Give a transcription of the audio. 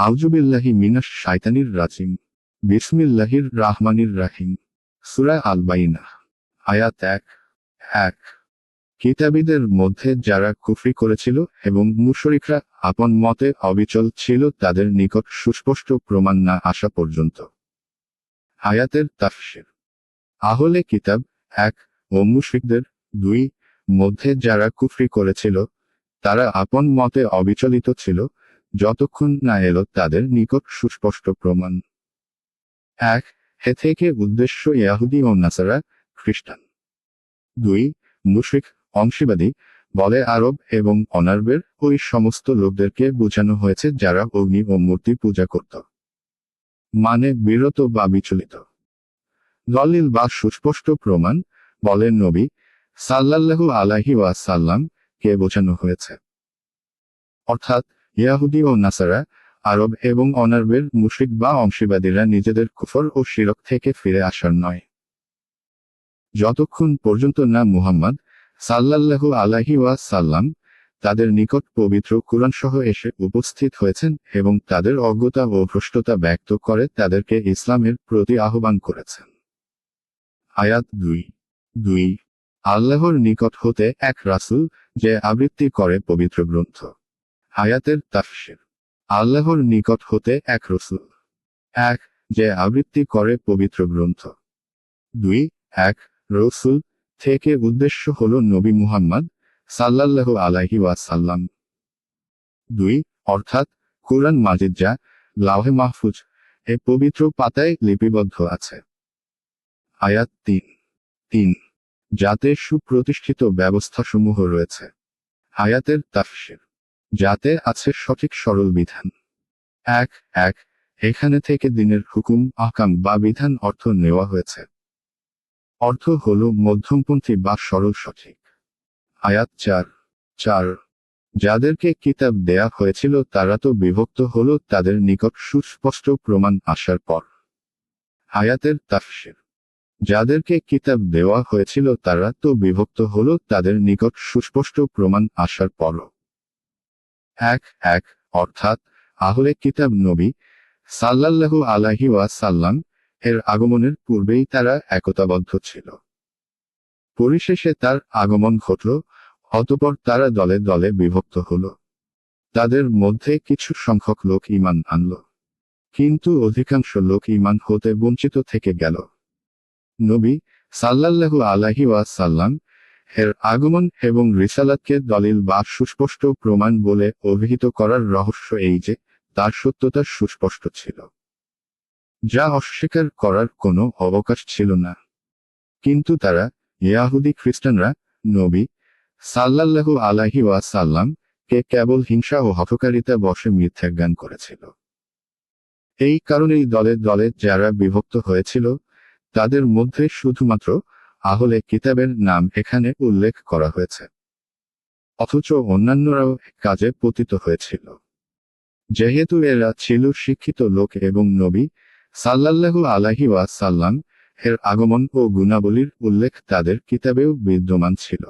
আউজুবিল্লাহি মিনাস শাইতানির রাজিম। বিসমিল্লাহির রাহমানির রাহিম। সুরা আল বাইনা আয়াত এক এক। কিতাবীদের মধ্যে যারা কুফরি করেছিল এবং মুশরিকরা আপন মতে অবিচল ছিল তাদের নিকট সুস্পষ্ট প্রমাণ না আসা পর্যন্ত। আয়াতের তাফসির। আহলে কিতাব এক ও মুশরিকদের দুই মধ্যে যারা কুফরি করেছিল, তারা আপন মতে অবিচলিত ছিল যতক্ষণ না এলো তাদের নিকট সুস্পষ্ট প্রমাণ। এক, হে থেকে উদ্দেশ্য ইয়াহুদি ও নাসারা খ্রিস্টান। দুই, মুশরিক, অংশীবাদী, বলে আরব এবং অনারবের ওই সমস্ত লোকদেরকে বোঝানো হয়েছে যারা অগ্নি ও মূর্তি পূজা করত। মানে বিরত বা বিচলিত। দলিল বা সুস্পষ্ট প্রমাণ বলেন নবী সাল্লাল্লাহু আলাহি ওয়াসাল্লাম কে বোঝানো হয়েছে। অর্থাৎ ইয়াহুদি ও নাসারা, আরব এবং অনারবের মুশিক বা অংশীবাদীরা নিজেদের কুফর ও শিরক থেকে ফিরে আসার নয়। যতক্ষণ পর্যন্ত না মুহাম্মদ সাল্লাল্লাহু আলাহি ওয়া সাল্লাম তাদের নিকট পবিত্র কুরআন সহ এসে উপস্থিত হয়েছেন এবং তাদের অজ্ঞতা ও ভ্রষ্টতা ব্যক্ত করে তাদেরকে ইসলামের প্রতি আহ্বান করেছেন। আয়াত দুই। দুই। আল্লাহর নিকট হতে এক রাসূল যে আবৃত্তি করে পবিত্র গ্রন্থ। আয়াতের তাফসির। আল্লাহর নিকট হতে এক রসুল। এক, যে আবৃত্তি করে পবিত্র গ্রন্থ। দুই, এক, রসুল থেকে উদ্দেশ্য হল নবী মুহাম্মদ সাল্লাল্লাহ আলাহি ওয়াসাল্লাম। দুই, অর্থাৎ কোরআন মাজিদ যা লাহে মাহফুজ এ পবিত্র পাতায় লিপিবদ্ধ আছে। আয়াত তিন। তিন, যাতে সুপ্রতিষ্ঠিত ব্যবস্থাসমূহ রয়েছে। আয়াতের তাফসির। যাতে আছে সঠিক সরল বিধান। এক এক, এখানে থেকে দিনের হুকুম, আকাম বা বিধান অর্থ নেওয়া হয়েছে। অর্থ হল মধ্যমপন্থী বা সরল সঠিক। আয়াত চার চার, যাদেরকে কিতাব দেয়া হয়েছিল তারা তো বিভক্ত হল তাদের নিকট সুস্পষ্ট প্রমাণ আসার পর। আয়াতের তাফসির, যাদেরকে কিতাব দেওয়া হয়েছিল তারা তো বিভক্ত হল তাদের নিকট সুস্পষ্ট প্রমাণ আসার পরও। এক এক, অর্থাৎ আহলে কিতাব নবী সাল্লাল্লাহু আলাহি ওয়াসাল্লাম এর আগমনের পূর্বেই তারা একতাবদ্ধ ছিল। পরিশেষে তার আগমন ঘটল, অতপর তারা দলে দলে বিভক্ত হল। তাদের মধ্যে কিছু সংখ্যক লোক ইমান আনল। কিন্তু অধিকাংশ লোক ইমান হতে বঞ্চিত থেকে গেল। নবী সাল্লাল্লাহু আলাহি ওয়াসাল্লাম এর আগমন এবং রিসালাতকে দলিল বা সুস্পষ্ট প্রমাণ বলে অভিহিত করার রহস্য এই যে, তার সত্যতা সুস্পষ্ট ছিল। যা অস্বীকার করার কোনো অবকাশ ছিল না। কিন্তু তারা, ইয়াহুদি খ্রিস্টানরা, নবী, সাল্লাল্লাহু আলাহি ওয়াসাল্লাম, কে কেবল হিংসা ও হঠকারিতা বসে মিথ্যা জ্ঞান করেছিল। এই কারণেই দলে দলে যারা বিভক্ত হয়েছিল, তাদের মধ্যে শুধুমাত্র আহলে কিতাবের নাম এখানে উল্লেখ করা হয়েছে। অথচ অন্যান্যরাও কাজে পতিত হয়েছিল। যেহেতু এরা ছিল শিক্ষিত লোক এবং নবী, সাল্লাল্লাহু আলাহি ওয়াসাল্লাম, এর আগমন ও গুণাবলীর উল্লেখ তাদের কিতাবেও বিদ্যমান ছিল।